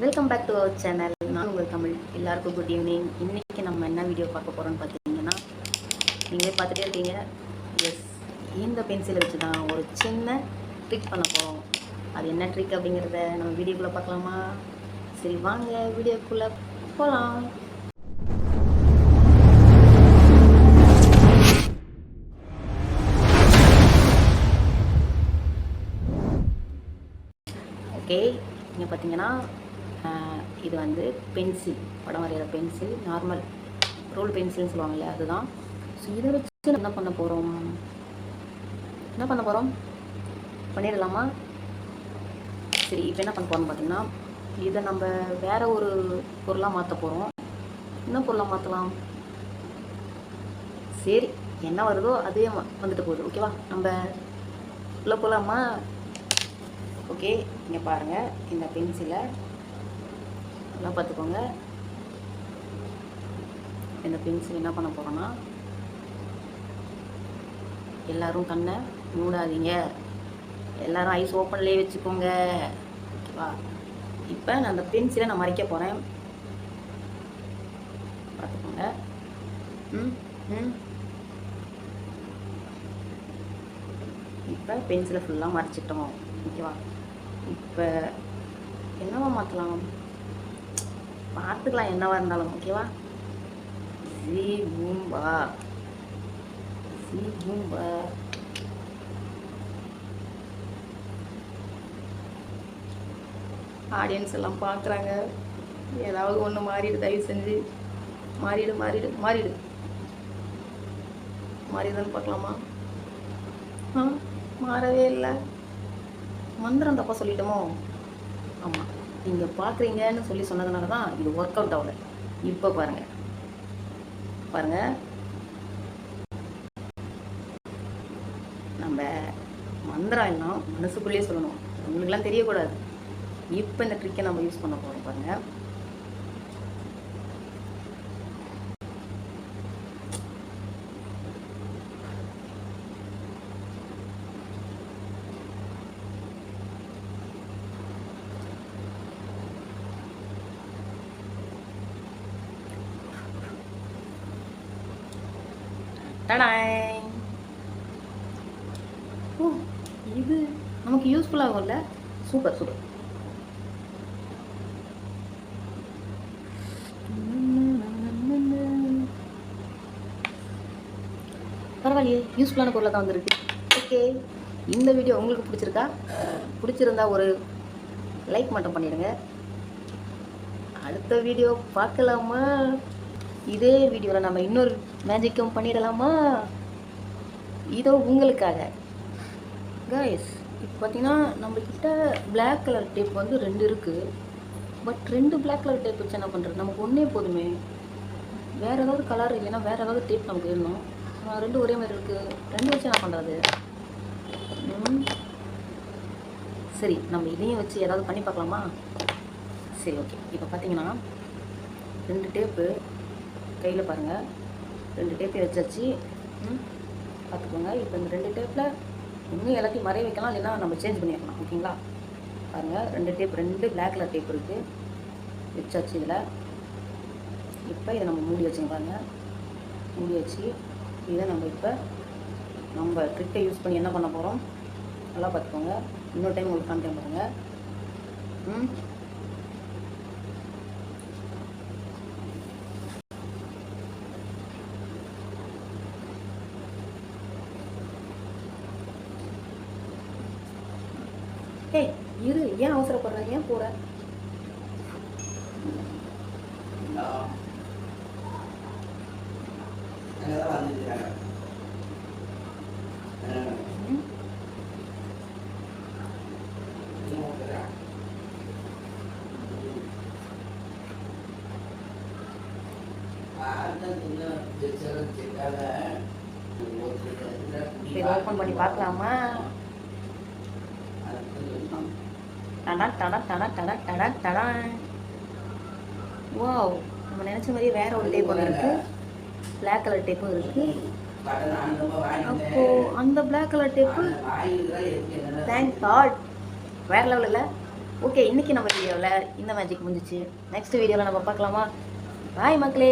Welcome back to our channel நான் உங்கள் தமிழ். எல்லாருக்கும் குட் ஈவினிங் இன்றைக்கி நம்ம என்ன வீடியோ பார்க்க போகிறோம்னு பார்த்தீங்கன்னா நீங்களே பார்த்துட்டே இருக்கீங்க. எஸ் இந்த பென்சிலை வச்சு தான் ஒரு சின்ன ட்ரிக் பண்ண போகிறோம் அது என்ன ட்ரிக் அப்படிங்கிறத நம்ம வீடியோக்குள்ளே பார்க்கலாமா? சரி வாங்க வீடியோக்குள்ளே போகலாம் ஓகே இங்கே பார்த்தீங்கன்னா இது வந்து பென்சில் படம் வரைகிற பென்சில் நார்மல் ரோல் பென்சில்னு சொல்லுவாங்கல்ல அதுதான். ஸோ இதை வச்சு என்ன பண்ண போகிறோம் என்ன பண்ண போகிறோம் பண்ணிடலாமா? சரி இப்போ என்ன பண்ண போகிறோம்னு பார்த்தீங்கன்னா இதை நம்ம வேறு ஒரு பொருளாக மாற்ற போகிறோம் என்ன பொருளாக மாற்றலாம் சரி என்ன வருதோ அதே வந்துட்டு போகுது ஓகேவா நம்ம உள்ளே போகலாமா ஓகே இங்கே பாருங்கள் இந்த பென்சிலை நல்லா பார்த்துக்கோங்க. இந்த பென்சில் என்ன பண்ண போகிறோன்னா எல்லோரும் கண்ணை மூடாதீங்க. எல்லோரும் ஐஸ் ஓப்பன்லேயே வச்சுக்கோங்க. ஓகேவா? இப்போ நான் அந்த பென்சிலை நான் மறைக்க போகிறேன் பார்த்துக்கோங்க. ம் ம். இப்போ பென்சிலை ஃபுல்லாக மறைச்சிட்டோம். ஓகேவா? இப்போ என்னவா மாற்றலாம் பார்த்துக்கலாம் என்னவா இருந்தாலும் ஓகேவா சி பூம்பா சி பூம்பா ஆடியன்ஸ் எல்லாம் பார்க்குறாங்க. ஏதாவது ஒன்று மாறிடு தயவு செஞ்சு. மாறிடு மாறிடு மாறிடு. மாறிடுதான்னு பார்க்கலாமா? ஆ மாறவே இல்லை. மந்திரம் தப்பாக சொல்லிட்டோமோ? ஆமாம் நீங்கள் பார்க்குறீங்கன்னு சொல்லி சொன்னதுனால தான் இது ஒர்க் அவுட் ஆகல. இப்போ பாருங்கள் பாருங்கள் நம்ம மந்திரம் எல்லாம் மனசுக்குள்ளேயே சொல்லணும். உங்களுக்குலாம் தெரியக்கூடாது. இப்போ இந்த ட்ரிக்கை நம்ம யூஸ் பண்ண போகிறோம் பாருங்கள் டடாய் ஓ இது நமக்கு யூஸ்ஃபுல் ஆகும்ல? சூப்பர் சூப்பர் பரவாயில்லையே யூஸ்ஃபுல்லான பொருளாக தான் வந்திருக்கு. ஓகே இந்த வீடியோ உங்களுக்கு பிடிச்சிருக்கா? பிடிச்சிருந்தா ஒரு லைக் மட்டும் பண்ணிடுங்க. அடுத்த வீடியோ பார்க்கலாமா? இதே வீடியோவில் நம்ம இன்னொரு மேஜிக்கும் பண்ணிடலாமா? இதோ உங்களுக்காக. கைஸ் இப்போ பார்த்தீங்கன்னா நம்மக்கிட்ட பிளாக் கலர் டேப் வந்து ரெண்டு இருக்குது பட் ரெண்டு பிளாக் கலர் டேப் வச்சு என்ன பண்ணுறது நமக்கு ஒன்றே போதுமே. வேறு ஏதாவது கலர் இல்லைன்னா வேறு ஏதாவது டேப் நமக்கு வேணும். ரெண்டு ஒரே மாதிரி இருக்குது ரெண்டு வச்சு என்ன பண்ணுறது சரி நம்ம இதையும் வச்சு ஏதாவது பண்ணி பார்க்கலாமா? சரி ஓகே இப்போ பார்த்தீங்கன்னா ரெண்டு டேப்பு கையில் பாருங்கள் ரெண்டு டேப்பை வச்சாச்சு. ம் பார்த்துக்கோங்க. இப்போ இந்த ரெண்டு டேப்பில் இன்னும் எல்லாத்தையும் மறைய வைக்கலாம் இல்லைன்னா நம்ம சேஞ்ச் பண்ணி வைக்கலாம் ஓகேங்களா? பாருங்கள் ரெண்டு டேப் ரெண்டு பிளாக் கலர் டேப் இருக்குது வச்சாச்சு இதில். இப்போ இதை நம்ம மூடி வச்சுங்க பாருங்கள் மூடி வச்சு இதை நம்ம இப்போ நம்ம ட்ரிக்கை யூஸ் பண்ணி என்ன பண்ண போகிறோம் நல்லா பார்த்துக்கோங்க. இன்னொரு டைம் உங்களுக்கு காமிக்க பாருங்கள் ம் ஏய் இரு ஏன் அவசரப்படுற ஏன் போற ம்? இதை ஓப்பன் பண்ணி பார்க்கலாமா டடா டடா டடா டடா டடா டடா வாவ் நம்ம நினச்ச மாதிரியே வேற ஒரு டேப் ஒன்று இருக்குது பிளாக் கலர் டேப்பும் இருக்குது அப்போது அந்த black colour tape thank God வேற லெவலில் ஓகே இன்னைக்கு நம்ம வீடியோவில் இந்த மேஜிக் முடிஞ்சிச்சு. நெக்ஸ்ட் வீடியோவில் நம்ம பார்க்கலாமா? பாய் மக்களே.